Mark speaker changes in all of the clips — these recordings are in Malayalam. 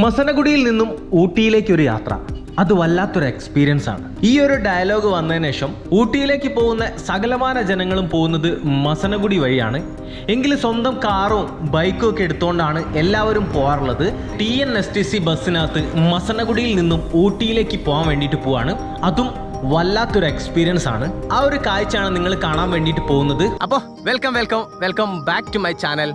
Speaker 1: മസനഗുഡിയിൽ നിന്നും ഊട്ടിയിലേക്ക് ഒരു യാത്ര. അത് വല്ലാത്തൊരു എക്സ്പീരിയൻസ് ആണ്. ഈ ഒരു ഡയലോഗ് വന്നതിന് ശേഷം ഊട്ടിയിലേക്ക് പോകുന്ന സകലമാന ജനങ്ങളും പോകുന്നത് മസനഗുഡി വഴിയാണ്. എങ്കിലും സ്വന്തം കാറും ബൈക്കും ഒക്കെ എടുത്തുകൊണ്ടാണ് എല്ലാവരും പോകാറുള്ളത് T N S T C ബസ്സിനകത്ത് മസനഗുഡിയിൽ നിന്നും ഊട്ടിയിലേക്ക് പോകാൻ വേണ്ടിയിട്ട് പോവാണ്. അതും വല്ലാത്തൊരു എക്സ്പീരിയൻസ് ആണ്. ആ ഒരു കാഴ്ചയാണ് നിങ്ങൾ കാണാൻ വേണ്ടിയിട്ട് പോകുന്നത്.
Speaker 2: അപ്പോൾ welcome welcome welcome back to my channel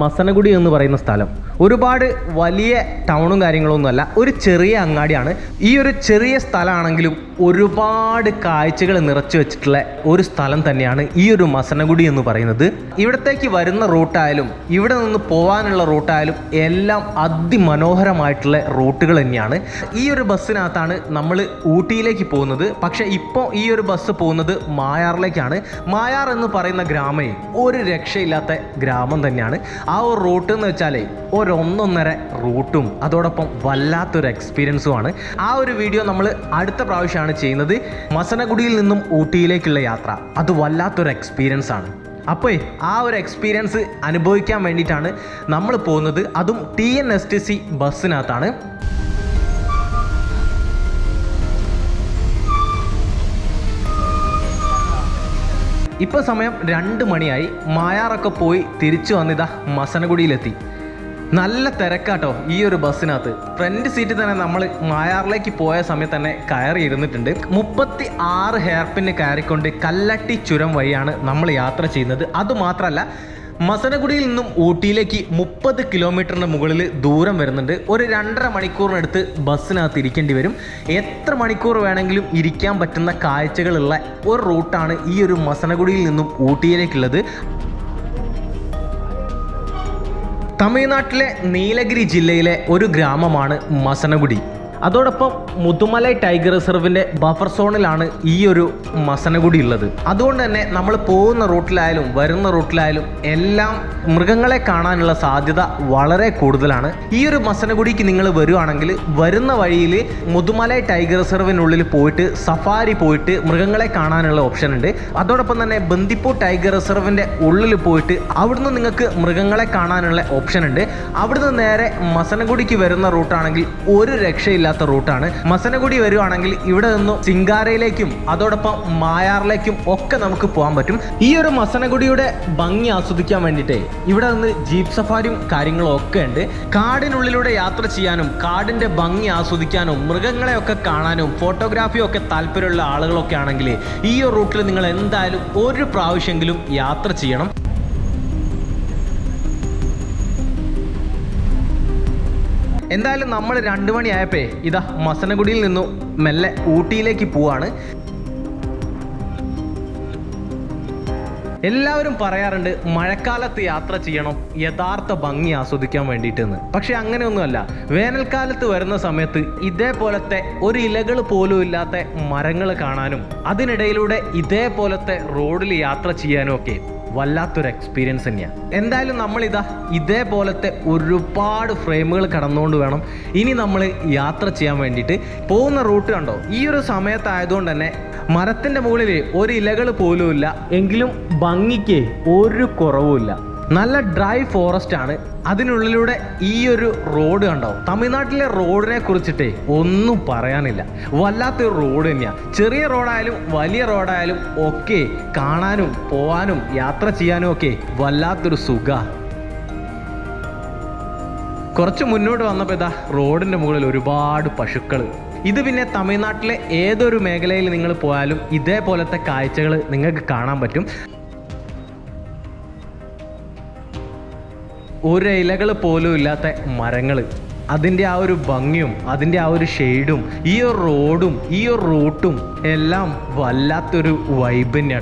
Speaker 1: Masinagudi എന്ന് പറയുന്ന സ്ഥലം. ഒരുപാട് വലിയ ടൗണും കാര്യങ്ങളൊന്നുമല്ല ഒരു ചെറിയ അങ്ങാടിയാണ്. ഈ ഒരു ചെറിയ സ്ഥലമാണെങ്കിലും ഒരുപാട് കാഴ്ചകൾ നിറച്ചു വെച്ചിട്ടുള്ള ഒരു സ്ഥലം തന്നെയാണ് ഈ ഒരു മസനഗുഡി എന്ന് പറയുന്നത്. ഇവിടത്തേക്ക് വരുന്ന റൂട്ടായാലും ഇവിടെ നിന്ന് പോകാനുള്ള റൂട്ടായാലും എല്ലാം അതിമനോഹരമായിട്ടുള്ള റൂട്ടുകൾ തന്നെയാണ്. ഈ ഒരു ബസ്സിനകത്താണ് നമ്മൾ ഊട്ടിയിലേക്ക് പോകുന്നത്. പക്ഷേ ഇപ്പോൾ ഈ ഒരു ബസ് പോകുന്നത് മായാറിലേക്കാണ്. മായാർ എന്ന് പറയുന്ന ഗ്രാമേ ഒരു രക്ഷയില്ലാത്ത ഗ്രാമം തന്നെയാണ്. ആ ഒരു റൂട്ട് എന്ന് വെച്ചാലേ ഒരൊന്നൊന്നര റൂട്ടും അതോടൊപ്പം വല്ലാത്തൊരു എക്സ്പീരിയൻസുമാണ് ആ ഒരു വീഡിയോ നമ്മൾ അടുത്ത പ്രാവശ്യമാണ് ചെയ്യുന്നത്. മസനഗുഡിയിൽ നിന്നും ഊട്ടിയിലേക്കുള്ള യാത്ര. അത് വല്ലാത്തൊരു എക്സ്പീരിയൻസ് ആണ്. അപ്പോൾ ആ ഒരു എക്സ്പീരിയൻസ് അനുഭവിക്കാൻ വേണ്ടിയിട്ടാണ് നമ്മൾ പോകുന്നത്. അതും T N S T C ബസ്സിനകത്താണ്. ഇപ്പോൾ സമയം രണ്ട് മണിയായി. മായാറൊക്കെ പോയി തിരിച്ചു വന്നിതാ മസനഗുഡിയിലെത്തി. നല്ല തിരക്കാട്ടോ ഈ ഒരു ബസ്സിനകത്ത്. ഫ്രണ്ട് സീറ്റിൽ തന്നെ നമ്മൾ മായാറിലേക്ക് പോയ സമയത്ത് തന്നെ കയറി ഇരുന്നിട്ടുണ്ട് മുപ്പത്തി ആറ് ഹെയർപിന് കയറിക്കൊണ്ട് കല്ലട്ടി ചുരം വഴിയാണ് നമ്മൾ യാത്ര ചെയ്യുന്നത്. അതുമാത്രമല്ല മസനഗുഡിയിൽ നിന്നും ഊട്ടിയിലേക്ക് മുപ്പത് കിലോമീറ്ററിന് മുകളിൽ ദൂരം വരുന്നുണ്ട്. ഒരു രണ്ടര മണിക്കൂറിനടുത്ത് ബസ്സിനകത്ത് ഇരിക്കേണ്ടി വരും. എത്ര മണിക്കൂർ വേണമെങ്കിലും ഇരിക്കാൻ പറ്റുന്ന കാഴ്ചകളുള്ള ഒരു റൂട്ടാണ് ഈ ഒരു മസനഗുഡിയിൽ നിന്നും ഊട്ടിയിലേക്കുള്ളത്. തമിഴ്നാട്ടിലെ നീലഗിരി ജില്ലയിലെ ഒരു ഗ്രാമമാണ് മസനഗുഡി. അതോടൊപ്പം മുതുമലൈ ടൈഗർ റിസർവിന്റെ ബഫർ സോണിലാണ് ഈ ഒരു മസനഗുടി ഉള്ളത്. അതുകൊണ്ട് തന്നെ നമ്മൾ പോകുന്ന റൂട്ടിലായാലും വരുന്ന റൂട്ടിലായാലും എല്ലാം മൃഗങ്ങളെ കാണാനുള്ള സാധ്യത വളരെ കൂടുതലാണ്. ഈ ഒരു മസനഗുടിക്ക് നിങ്ങൾ വരുവാണെങ്കിൽ വരുന്ന വഴിയിൽ മുതുമലൈ ടൈഗർ റിസർവിനുള്ളിൽ പോയിട്ട് സഫാരി പോയിട്ട് മൃഗങ്ങളെ കാണാനുള്ള ഓപ്ഷൻ ഉണ്ട്. അതോടൊപ്പം തന്നെ ബന്ദിപ്പൂർ ടൈഗർ റിസർവിന്റെ ഉള്ളിൽ പോയിട്ട് അവിടുന്ന് നിങ്ങൾക്ക് മൃഗങ്ങളെ കാണാനുള്ള ഓപ്ഷൻ ഉണ്ട്. അവിടുന്ന് നേരെ മസനഗുടിക്ക് വരുന്ന റൂട്ടാണെങ്കിൽ ഒരു രക്ഷയില്ലാത്ത റൂട്ടാണ്. മസനഗുഡി വരുവാണെങ്കിൽ ഇവിടെ നിന്നും സിംഗാരയിലേക്കും അതോടൊപ്പം മായാറിലേക്കും ഒക്കെ നമുക്ക് പോകാൻ പറ്റും. ഈ ഒരു മസനഗുഡിയുടെ ഭംഗി ആസ്വദിക്കാൻ വേണ്ടിയിട്ട് ഇവിടെ നിന്ന് ജീപ്പ് സഫാരിയും കാര്യങ്ങളും ഒക്കെ ഉണ്ട്. കാടിനുള്ളിലൂടെ യാത്ര ചെയ്യാനും കാടിന്റെ ഭംഗി ആസ്വദിക്കാനും മൃഗങ്ങളെയൊക്കെ കാണാനും ഫോട്ടോഗ്രാഫിയും ഒക്കെ താല്പര്യമുള്ള ആളുകളൊക്കെ ആണെങ്കിൽ ഈ ഒരു റൂട്ടിൽ നിങ്ങൾ എന്തായാലും ഒരു പ്രാവശ്യമെങ്കിലും യാത്ര ചെയ്യണം. എന്തായാലും നമ്മൾ രണ്ട് മണിയായപ്പേ ഇതാ മസനഗുഡിയിൽ നിന്നും മെല്ലെ ഊട്ടിയിലേക്ക് പോവാണ്. എല്ലാവരും പറയാറുണ്ട് മഴക്കാലത്ത് യാത്ര ചെയ്യണം യഥാർത്ഥ ഭംഗി ആസ്വദിക്കാൻ വേണ്ടിയിട്ടെന്ന്. പക്ഷെ അങ്ങനെയൊന്നുമല്ല. വേനൽക്കാലത്ത് വരുന്ന സമയത്ത് ഇതേപോലത്തെ ഒരു ഇലകൾ പോലും ഇല്ലാത്ത മരങ്ങൾ കാണാനും അതിനിടയിലൂടെ ഇതേപോലത്തെ റോഡിൽ യാത്ര ചെയ്യാനും ഒക്കെ വല്ലാത്തൊരു എക്സ്പീരിയൻസ് തന്നെയാണ് എന്തായാലും നമ്മളിതാ ഇതേപോലത്തെ ഒരുപാട് ഫ്രെയിമുകൾ കടന്നുകൊണ്ട് വേണം ഇനി നമ്മൾ യാത്ര ചെയ്യാൻ വേണ്ടിയിട്ട്. പോകുന്ന റൂട്ട് കണ്ടോ? ഈ ഒരു സമയത്തായതുകൊണ്ട് തന്നെ മരത്തിന്റെ മുകളിൽ ഒരു ഇലകൾ പോലുമില്ല. എങ്കിലും ഭംഗിക്ക് ഒരു കുറവുമില്ല. നല്ല ഡ്രൈ ഫോറസ്റ്റ് ആണ്. അതിനുള്ളിലൂടെ ഈ ഒരു റോഡ് കണ്ടോ? തമിഴ്നാട്ടിലെ റോഡിനെ കുറിച്ചിട്ടേ ഒന്നും പറയാനില്ല. വല്ലാത്തൊരു റോഡ് തന്നെയാണ് ചെറിയ റോഡായാലും വലിയ റോഡായാലും ഒക്കെ കാണാനും പോവാനും യാത്ര ചെയ്യാനും ഒക്കെ വല്ലാത്തൊരു സുഖ. കുറച്ച് മുന്നോട്ട് വന്നപ്പോൾ ഇതാ റോഡിന്റെ മുകളിൽ ഒരുപാട് പശുക്കൾ ഇത് പിന്നെ തമിഴ്നാട്ടിലെ ഏതൊരു മേഖലയിൽ നിങ്ങൾ പോയാലും ഇതേപോലത്തെ കാഴ്ചകൾ നിങ്ങൾക്ക് കാണാൻ പറ്റും. ഒരു ഇലകൾ പോലും ഇല്ലാത്ത മരങ്ങൾ. അതിന്റെ ആ ഒരു ഭംഗിയും അതിന്റെ ആ ഒരു ഷെയ്ഡും ഈ ഒരു റോഡും ഈ ഒരു റൂട്ടും എല്ലാം വല്ലാത്തൊരു വൈബ് തന്നെ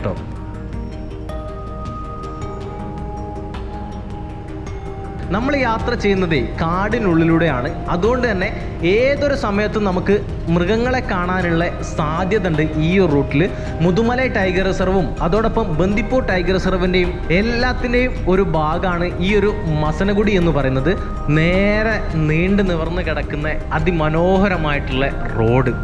Speaker 1: നമ്മൾ യാത്ര ചെയ്യുന്നത് കാടിനുള്ളിലൂടെയാണ്. അതുകൊണ്ട് തന്നെ ഏതൊരു സമയത്തും നമുക്ക് മൃഗങ്ങളെ കാണാനുള്ള സാധ്യത ഉണ്ട് ഈ ഒരു റൂട്ടിൽ മുതുമല ടൈഗർ റിസർവും അതോടൊപ്പം ബന്ദിപ്പൂർ ടൈഗർ റിസർവിന്റെയും എല്ലാത്തിന്റെയും ഒരു ഭാഗമാണ് ഈ ഒരു മസനഗുഡി എന്ന് പറയുന്നത്. നേരെ നീണ്ടു നിവർന്ന് കിടക്കുന്ന അതിമനോഹരമായിട്ടുള്ള റോഡ്.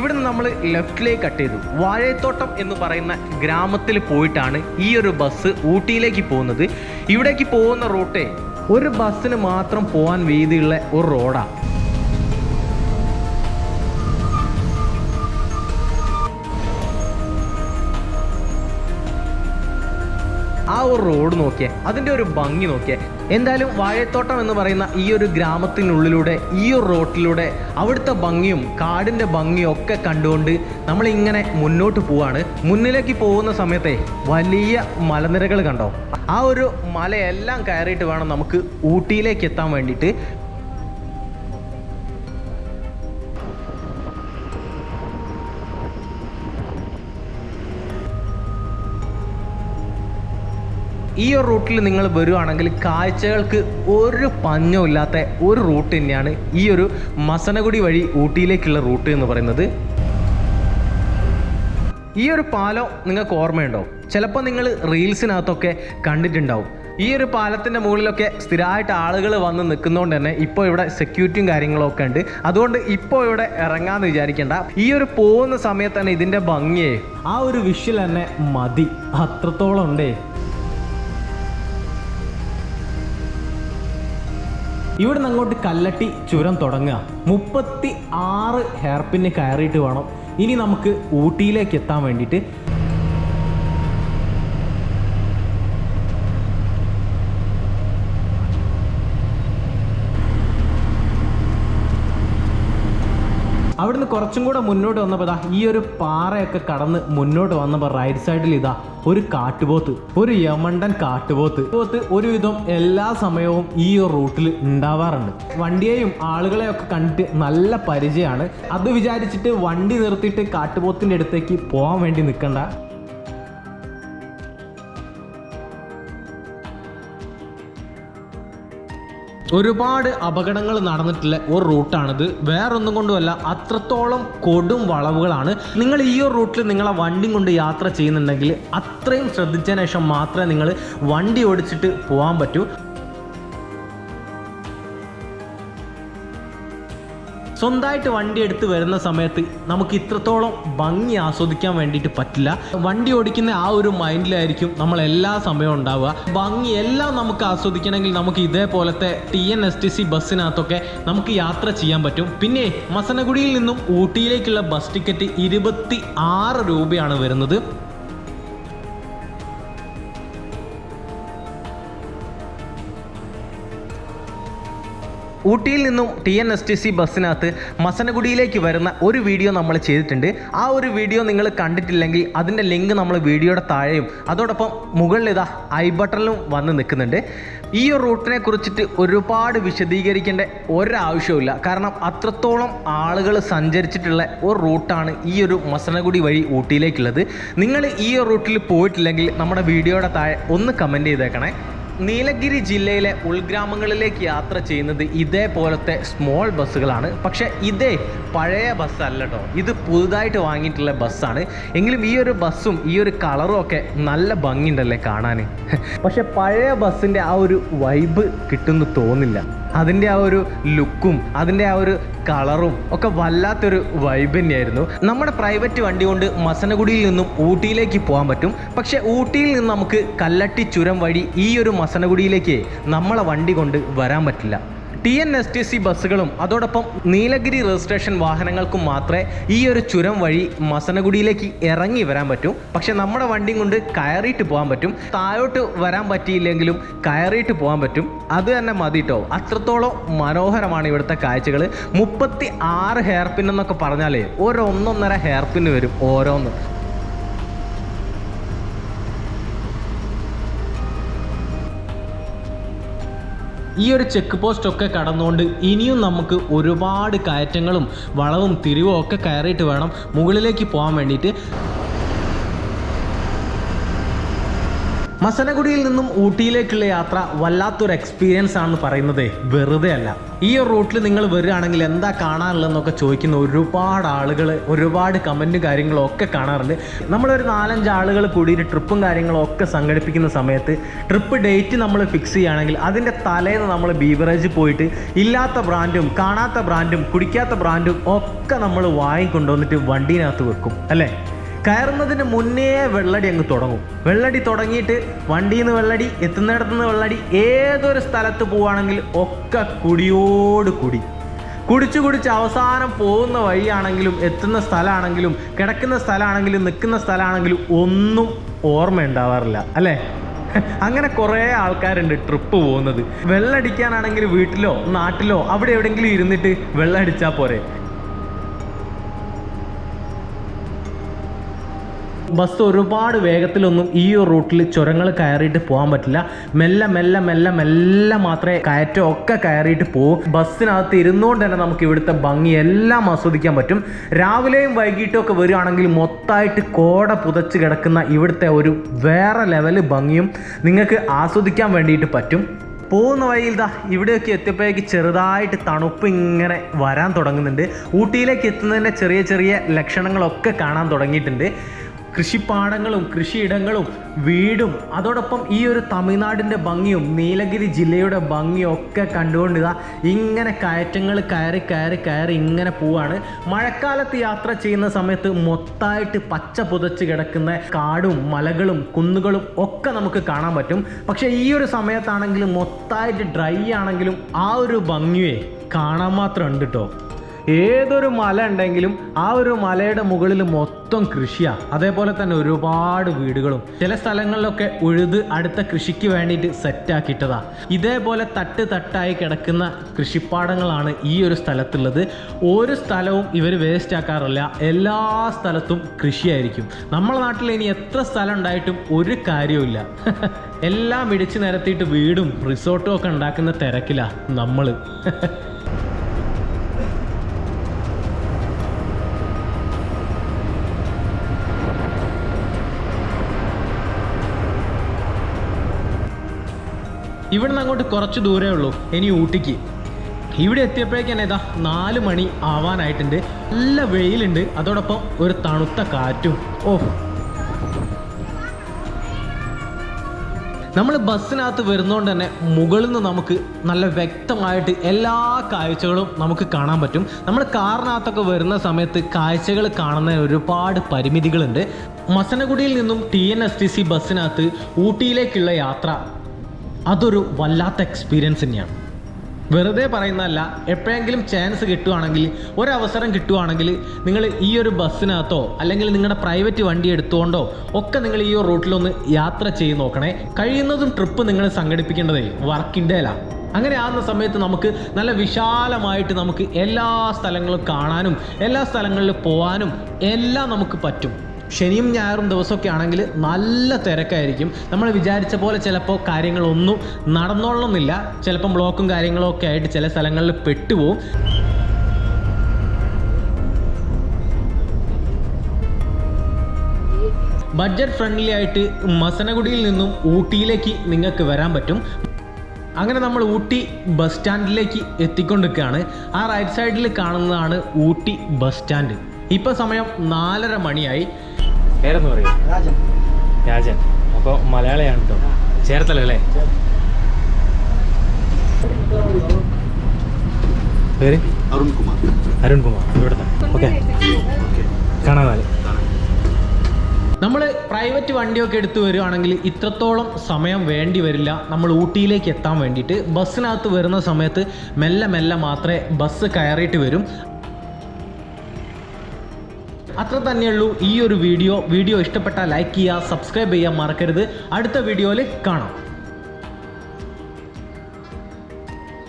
Speaker 1: ഇവിടുന്ന് നമ്മൾ ലെഫ്റ്റിലേക്ക് കട്ട് ചെയ്തു. വാഴത്തോട്ടം എന്ന് പറയുന്ന ഗ്രാമത്തിൽ പോയിട്ടാണ് ഈ ഒരു ബസ് ഊട്ടിയിലേക്ക് പോകുന്നത്. ഇവിടേക്ക് പോകുന്ന റൂട്ടേ ഒരു ബസ്സിന് മാത്രം പോകാൻ വീതിയുള്ള ഒരു റോഡാണ് ഒരു റോഡ് നോക്കിയേ അതിന്റെ ഒരു ഭംഗി നോക്കിയേ. എന്തായാലും വാഴത്തോട്ടം എന്ന് പറയുന്ന ഈ ഒരു ഗ്രാമത്തിനുള്ളിലൂടെ ഈ ഒരു റോട്ടിലൂടെ അവിടുത്തെ ഭംഗിയും കാടിന്റെ ഭംഗിയും ഒക്കെ കണ്ടുകൊണ്ട് നമ്മളിങ്ങനെ മുന്നോട്ട് പോവാണ്. മുന്നിലേക്ക് പോകുന്ന സമയത്തെ വലിയ മലനിരകൾ കണ്ടോ? ആ ഒരു മലയെല്ലാം കയറിയിട്ട് വേണം നമുക്ക് ഊട്ടിയിലേക്ക് എത്താൻ വേണ്ടിയിട്ട്. ഈ ഒരു റൂട്ടിൽ നിങ്ങൾ വരുവാണെങ്കിൽ കാഴ്ചകൾക്ക് ഒരു പഞ്ഞവും ഇല്ലാത്ത ഒരു റൂട്ട് തന്നെയാണ് ഈ ഒരു മസനഗുടി വഴി ഊട്ടിയിലേക്കുള്ള റൂട്ട് എന്ന് പറയുന്നത്. ഈ ഒരു പാലം നിങ്ങൾക്ക് ഓർമ്മയുണ്ടോ? ചിലപ്പോൾ നിങ്ങൾ റീൽസിനകത്തൊക്കെ കണ്ടിട്ടുണ്ടാവും. ഈ ഒരു പാലത്തിന്റെ മുകളിലൊക്കെ സ്ഥിരമായിട്ട് ആളുകൾ വന്ന് നിൽക്കുന്നതുകൊണ്ട് തന്നെ ഇപ്പോൾ ഇവിടെ സെക്യൂരിറ്റിയും കാര്യങ്ങളൊക്കെ ഉണ്ട്. അതുകൊണ്ട് ഇപ്പോൾ ഇവിടെ ഇറങ്ങാമെന്ന് വിചാരിക്കേണ്ട. ഈ ഒരു പോകുന്ന സമയത്ത് തന്നെ ഇതിന്റെ ഭംഗിയെ ആ ഒരു വിഷ്വൽ തന്നെ മതി. അത്രത്തോളം ഉണ്ടേ. ഇവിടുന്ന് അങ്ങോട്ട് കല്ലട്ടി ചുരം തുടങ്ങുക. മുപ്പത്തി ആറ് ഹെയർപിന് കയറിയിട്ട് വേണം. ഇനി നമുക്ക് ഊട്ടിയിലേക്ക് എത്താൻ വേണ്ടിയിട്ട് അവിടുന്ന് കുറച്ചും കൂടെ മുന്നോട്ട് വന്നപ്പോൾ ഇതാ ഈ ഒരു പാറയൊക്കെ കടന്ന് മുന്നോട്ട് വന്നപ്പോൾ റൈറ്റ് സൈഡിൽ ഇതാ ഒരു കാട്ടുപോത്ത് ഒരു യമണ്ടൻ കാട്ടുപോത്ത്. പോത്ത് ഒരുവിധം എല്ലാ സമയവും ഈ ഒരു റൂട്ടിൽ ഉണ്ടാവാറുണ്ട്. വണ്ടിയെയും ആളുകളെയും ഒക്കെ കണ്ടിട്ട് നല്ല പരിചയമാണ്. അത് വിചാരിച്ചിട്ട് വണ്ടി നിർത്തിയിട്ട് കാട്ടുപോത്തിന്റെ അടുത്തേക്ക് പോകാൻ വേണ്ടി നിൽക്കണ്ട ഒരുപാട് അപകടങ്ങൾ നടന്നിട്ടുള്ള ഒരു റൂട്ടാണിത് വേറൊന്നും കൊണ്ടുമല്ല അത്രത്തോളം കൊടും വളവുകളാണ്. നിങ്ങൾ ഈ ഒരു റൂട്ടിൽ നിങ്ങളെ വണ്ടി കൊണ്ട് യാത്ര ചെയ്യുന്നുണ്ടെങ്കിൽ അത്രയും ശ്രദ്ധിച്ചതിന് ശേഷം മാത്രമേ നിങ്ങൾ വണ്ടി ഓടിച്ചിട്ട് പോകാൻ പറ്റൂ. സ്വന്തമായിട്ട് വണ്ടി എടുത്ത് വരുന്ന സമയത്ത് നമുക്ക് ഇത്രത്തോളം ഭംഗി ആസ്വദിക്കാൻ വേണ്ടിയിട്ട് പറ്റില്ല. വണ്ടി ഓടിക്കുന്ന ആ ഒരു മൈൻഡിലായിരിക്കും നമ്മൾ എല്ലാ സമയവും ഉണ്ടാവുക. ഭംഗി എല്ലാം നമുക്ക് ആസ്വദിക്കണമെങ്കിൽ നമുക്ക് ഇതേപോലത്തെ T N S T C ബസ്സിനകത്തൊക്കെ നമുക്ക് യാത്ര ചെയ്യാൻ പറ്റും. പിന്നെ മസനഗുഡിയിൽ നിന്നും ഊട്ടിയിലേക്കുള്ള ബസ് ടിക്കറ്റ് ഇരുപത്തി ആറ് രൂപയാണ് വരുന്നത്. ഊട്ടിയിൽ നിന്നും T N S T C ബസ്സിനകത്ത് മസനഗുഡിയിലേക്ക് വരുന്ന ഒരു വീഡിയോ നമ്മൾ ചെയ്തിട്ടുണ്ട്. ആ ഒരു വീഡിയോ നിങ്ങൾ കണ്ടിട്ടില്ലെങ്കിൽ അതിന്റെ ലിങ്ക് നമ്മൾ വീഡിയോയുടെ താഴെയും അതോടൊപ്പം മുകളിൽ ഇതാ ഐ ബട്ടണിലും വന്ന് നിൽക്കുന്നുണ്ട്. ഈ ഒരു റൂട്ടിനെ കുറിച്ചിട്ട് ഒരുപാട് വിശദീകരിക്കേണ്ട ഒരാവശ്യവുമില്ല. കാരണം അത്രത്തോളം ആളുകൾ സഞ്ചരിച്ചിട്ടുള്ള ഒരു റൂട്ടാണ് ഈ ഒരു മസനഗുഡി വഴി ഊട്ടിയിലേക്കുള്ളത്. നിങ്ങൾ ഈ ഒരു റൂട്ടിൽ പോയിട്ടില്ലെങ്കിൽ നമ്മുടെ വീഡിയോയുടെ താഴെ ഒന്ന് കമന്റ് ചെയ്തേക്കണേ. നീലഗിരി ജില്ലയിലെ ഉൾഗ്രാമങ്ങളിലേക്ക് യാത്ര ചെയ്യുന്നത് ഇതേപോലത്തെ സ്മോൾ ബസ്സുകളാണ്. പക്ഷേ ഇതേ പഴയ ബസ്സല്ല ഇത് പുതുതായിട്ട് വാങ്ങിയിട്ടുള്ള ബസ്സാണ്. എങ്കിലും ഈ ഒരു ബസ്സും ഈ ഒരു കളറും ഒക്കെ നല്ല ഭംഗിയുണ്ടല്ലേ കാണാൻ പക്ഷെ പഴയ ബസ്സിന്റെ ആ ഒരു വൈബ് കിട്ടുന്നു തോന്നില്ല അതിന്റെ ആ ഒരു ലുക്കും അതിന്റെ ആ ഒരു കളറും ഒക്കെ വല്ലാത്തൊരു വൈബ് തന്നെയായിരുന്നു. നമ്മുടെ പ്രൈവറ്റ് വണ്ടി കൊണ്ട് മസനഗുഡിയിൽ നിന്നും ഊട്ടിയിലേക്ക് പോകാൻ പറ്റും. പക്ഷേ ഊട്ടിയിൽ നിന്ന് നമുക്ക് കല്ലട്ടി ചുരം വഴി ഈ ഒരു മസനഗുഡിയിലേക്ക് നമ്മളെ വണ്ടി കൊണ്ട് വരാൻ പറ്റില്ല. T N S T C ബസ്സുകളും അതോടൊപ്പം നീലഗിരി രജിസ്ട്രേഷൻ വാഹനങ്ങൾക്കും മാത്രമേ ഈ ഒരു ചുരം വഴി മസനഗുഡിയിലേക്ക് ഇറങ്ങി വരാൻ പറ്റൂ. പക്ഷെ നമ്മുടെ വണ്ടിയും കൊണ്ട് കയറിയിട്ട് പോകാൻ പറ്റും. താഴോട്ട് വരാൻ പറ്റിയില്ലെങ്കിലും കയറിയിട്ട് പോകാൻ പറ്റും. അത് തന്നെ മതി കേട്ടോ അത്രത്തോളം മനോഹരമാണ് ഇവിടുത്തെ കാഴ്ചകൾ മുപ്പത്തി ആറ് ഹെയർ എന്നൊക്കെ പറഞ്ഞാലേ ഓരോ ഒന്നൊന്നര ഹെയർ വരും ഓരോന്ന്. ഈ ഒരു ചെക്ക് പോസ്റ്റ് ഒക്കെ കടന്നുകൊണ്ട് ഇനിയും നമുക്ക് ഒരുപാട് കയറ്റങ്ങളും വളവും തിരിവും ഒക്കെ കയറിയിട്ട് വേണം മുകളിലേക്ക് പോകാൻ വേണ്ടിയിട്ട്. മസനഗുഡിയിൽ നിന്നും ഊട്ടിയിലേക്കുള്ള യാത്ര വല്ലാത്തൊരു എക്സ്പീരിയൻസ് ആണെന്ന് പറയുന്നത് വെറുതെ അല്ല ഈ ഒരു റൂട്ടിൽ നിങ്ങൾ വരികയാണെങ്കിൽ എന്താ കാണാനുള്ളതെന്നൊക്കെ ചോദിക്കുന്ന ഒരുപാട് ആളുകൾ ഒരുപാട് കമന്റും കാര്യങ്ങളും ഒക്കെ കാണാറുണ്ട്. നമ്മളൊരു നാലഞ്ച് ആളുകൾ കൂടിയിട്ട് ട്രിപ്പും കാര്യങ്ങളും ഒക്കെ സംഘടിപ്പിക്കുന്ന സമയത്ത് ട്രിപ്പ് ഡേറ്റ് നമ്മൾ ഫിക്സ് ചെയ്യുകയാണെങ്കിൽ അതിന്റെ തലേന്ന് നമ്മൾ ബീവറേജ് പോയിട്ട് ഇല്ലാത്ത ബ്രാൻഡും കാണാത്ത ബ്രാൻഡും കുടിക്കാത്ത ബ്രാൻഡും ഒക്കെ നമ്മൾ വാങ്ങിക്കൊണ്ടുവന്നിട്ട് വണ്ടീനകത്ത് വെക്കും അല്ലേ? കയറുന്നതിന് മുന്നേ വെള്ളടി അങ്ങ് തുടങ്ങും. വെള്ളടി തുടങ്ങിയിട്ട് വണ്ടിയിൽ നിന്ന് വെള്ളടി എത്തുന്നിടത്തു നിന്ന് വെള്ളടി ഏതൊരു സ്ഥലത്ത് പോവുകയാണെങ്കിൽ ഒക്കെ കുടിയോട് കുടി. കുടിച്ചു കുടിച്ച് അവസാനം പോകുന്ന വഴിയാണെങ്കിലും എത്തുന്ന സ്ഥലമാണെങ്കിലും കിടക്കുന്ന സ്ഥലമാണെങ്കിലും നിൽക്കുന്ന സ്ഥലമാണെങ്കിലും ഒന്നും ഓർമ്മ ഉണ്ടാവാറില്ല അല്ലേ? അങ്ങനെ കുറേ ആൾക്കാരുണ്ട് ട്രിപ്പ് പോകുന്നത്. വെള്ളടിക്കാനാണെങ്കിൽ വീട്ടിലോ നാട്ടിലോ അവിടെ എവിടെയെങ്കിലും ഇരുന്നിട്ട് വെള്ളം അടിച്ചാൽ പോരെ. ബസ് ഒരുപാട് വേഗത്തിലൊന്നും ഈ ഒരു റൂട്ടിൽ ചുരങ്ങൾ കയറിയിട്ട് പോകാൻ പറ്റില്ല. മെല്ലെ മെല്ലെ മെല്ലെ മെല്ലെ മാത്രമേ കയറ്റം ഒക്കെ കയറിയിട്ട് പോകും. ബസ്സിനകത്ത് ഇരുന്നുകൊണ്ട് തന്നെ നമുക്ക് ഇവിടുത്തെ ഭംഗി എല്ലാം ആസ്വദിക്കാൻ പറ്റും. രാവിലെയും വൈകിട്ടും ഒക്കെ വരികയാണെങ്കിൽ മൊത്തമായിട്ട് കോട പുതച്ച് കിടക്കുന്ന ഇവിടുത്തെ ഒരു വേറെ ലെവൽ ഭംഗിയും നിങ്ങൾക്ക് ആസ്വദിക്കാൻ വേണ്ടിയിട്ട് പറ്റും. പോകുന്ന വഴിയിൽ ദാ ഇവിടെയൊക്കെ എത്തിയപ്പോഴേക്ക് ചെറുതായിട്ട് തണുപ്പ് ഇങ്ങനെ വരാൻ തുടങ്ങുന്നുണ്ട്. ഊട്ടിയിലേക്ക് എത്തുന്നതിന്റെ ചെറിയ ചെറിയ ലക്ഷണങ്ങളൊക്കെ കാണാൻ തുടങ്ങിയിട്ടുണ്ട്. കൃഷിപ്പാടങ്ങളും കൃഷിയിടങ്ങളും വീടും അതോടൊപ്പം ഈ ഒരു തമിഴ്നാടിന്റെ ഭംഗിയും നീലഗിരി ജില്ലയുടെ ഭംഗിയും ഒക്കെ കണ്ടുകൊണ്ട് ഇതാ ഇങ്ങനെ കയറ്റങ്ങൾ കയറി കയറി കയറി ഇങ്ങനെ പോവാണ്. മഴക്കാലത്ത് യാത്ര ചെയ്യുന്ന സമയത്ത് മൊത്തമായിട്ട് പച്ച പുതച്ച് കിടക്കുന്ന കാടും മലകളും കുന്നുകളും ഒക്കെ നമുക്ക് കാണാൻ പറ്റും. പക്ഷേ ഈ ഒരു സമയത്താണെങ്കിലും മൊത്തമായിട്ട് ഡ്രൈ ആണെങ്കിലും ആ ഒരു ഭംഗിയെ കാണാൻ മാത്രം ഉണ്ട് കേട്ടോ ഏതൊരു മല ഉണ്ടെങ്കിലും ആ ഒരു മലയുടെ മുകളിൽ മൊത്തം കൃഷിയാണ് അതേപോലെ തന്നെ ഒരുപാട് വീടുകളും. ചില സ്ഥലങ്ങളിലൊക്കെ ഉഴുത് അടുത്ത കൃഷിക്ക് വേണ്ടിയിട്ട് സെറ്റാക്കിയിട്ടതാ ഇതേപോലെ തട്ട് തട്ടായി കിടക്കുന്ന കൃഷിപ്പാടങ്ങളാണ് ഈ ഒരു സ്ഥലത്തുള്ളത്. ഒരു സ്ഥലവും ഇവർ വേസ്റ്റ് ആക്കാറില്ല. എല്ലാ സ്ഥലത്തും കൃഷിയായിരിക്കും. നമ്മളെ നാട്ടിൽ ഇനി എത്ര സ്ഥലം ഉണ്ടായിട്ടും ഒരു കാര്യവുമില്ല എല്ലാം ഇടിച്ചു നിരത്തിയിട്ട് വീടും റിസോർട്ടും ഒക്കെ ഉണ്ടാക്കുന്ന തിരക്കിലാണ് നമ്മൾ ഇവിടുന്ന് അങ്ങോട്ട് കുറച്ച് ദൂരേ ഉള്ളൂ. ഇനി ഊട്ടിക്ക്. ഇവിടെ എത്തിയപ്പോഴേക്ക് തന്നെ ഇതാ നാല് മണി ആവാനായിട്ടുണ്ട്. നല്ല വെയിലുണ്ട്. അതോടൊപ്പം ഒരു തണുത്ത കാറ്റും. ഓ. നമ്മൾ ബസ്സിനകത്ത് വരുന്നതുകൊണ്ട് തന്നെ മുകളിൽ നിന്ന് നമുക്ക് നല്ല വ്യക്തമായിട്ട് എല്ലാ കാഴ്ചകളും നമുക്ക് കാണാൻ പറ്റും. നമ്മൾ കാറിനകത്തൊക്കെ വരുന്ന സമയത്ത് കാഴ്ചകൾ കാണുന്ന ഒരുപാട് പരിമിതികളുണ്ട്. മസനഗുഡിയിൽ നിന്നും T N S T C ബസ്സിനകത്ത് ഊട്ടിയിലേക്കുള്ള യാത്ര അതൊരു വല്ലാത്ത എക്സ്പീരിയൻസ് തന്നെയാണ്. വെറുതെ പറയുന്നതല്ല എപ്പോഴെങ്കിലും ചാൻസ് കിട്ടുവാണെങ്കിൽ ഒരവസരം കിട്ടുവാണെങ്കിൽ നിങ്ങൾ ഈ ഒരു ബസ്സിനകത്തോ അല്ലെങ്കിൽ നിങ്ങളുടെ പ്രൈവറ്റ് വണ്ടി എടുത്തുകൊണ്ടോ ഒക്കെ നിങ്ങൾ ഈ ഒരു റൂട്ടിലൊന്ന് യാത്ര ചെയ്ത് നോക്കണേ. കഴിയുന്നതും ട്രിപ്പ് നിങ്ങൾ സംഘടിപ്പിക്കേണ്ടതേ വർക്കിന്റെയിലാണ് അങ്ങനെ ആകുന്ന സമയത്ത് നമുക്ക് നല്ല വിശാലമായിട്ട് നമുക്ക് എല്ലാ സ്ഥലങ്ങളും കാണാനും എല്ലാ സ്ഥലങ്ങളിലും പോകാനും എല്ലാം നമുക്ക് പറ്റും. ശനിയും ഞായറും ദിവസമൊക്കെ ആണെങ്കിൽ നല്ല തിരക്കായിരിക്കും. നമ്മൾ വിചാരിച്ച പോലെ ചിലപ്പോൾ കാര്യങ്ങളൊന്നും നടന്നോളണമെന്നില്ല. ചിലപ്പം ബ്ലോക്കും കാര്യങ്ങളും ഒക്കെ ആയിട്ട് ചില സ്ഥലങ്ങളിൽ പെട്ടുപോകും ബഡ്ജറ്റ് ഫ്രണ്ട്ലി ആയിട്ട് മസനഗുഡിയിൽ നിന്നും ഊട്ടിയിലേക്ക് നിങ്ങൾക്ക് വരാൻ പറ്റും. അങ്ങനെ നമ്മൾ ഊട്ടി ബസ് സ്റ്റാൻഡിലേക്ക് എത്തിക്കൊണ്ടിരിക്കുകയാണ്. ആ റൈറ്റ് സൈഡിൽ കാണുന്നതാണ് ഊട്ടി ബസ് സ്റ്റാൻഡ് ഇപ്പോൾ സമയം നാലര മണിയായി. പേരെന്ന് പറയും?
Speaker 3: രാജൻ.
Speaker 1: അപ്പോൾ മലയാളിയാണ് കേട്ടോ ചേർത്തലല്ലേ പേര്?
Speaker 3: അരുൺകുമാർ.
Speaker 1: അരുൺകുമാർ. ഇവിടുത്തെ. ഓക്കെ. കാണാതെ നമ്മൾ പ്രൈവറ്റ് വണ്ടിയൊക്കെ എടുത്ത് വരുവാണെങ്കിൽ ഇത്രത്തോളം സമയം വേണ്ടി വരില്ല. നമ്മൾ ഊട്ടിയിലേക്ക് എത്താൻ വേണ്ടിയിട്ട്. ബസ്സിനകത്ത് വരുന്ന സമയത്ത് മെല്ലെ മെല്ലെ മാത്രമേ ബസ് കയറിയിട്ട് വരും. അത്ര തന്നെയുള്ളൂ ഈ ഒരു വീഡിയോ. വീഡിയോ ഇഷ്ടപ്പെട്ടാൽ ലൈക്ക് ചെയ്യുക സബ്സ്ക്രൈബ് ചെയ്യാൻ മറക്കരുത്. അടുത്ത വീഡിയോയിൽ കാണാം.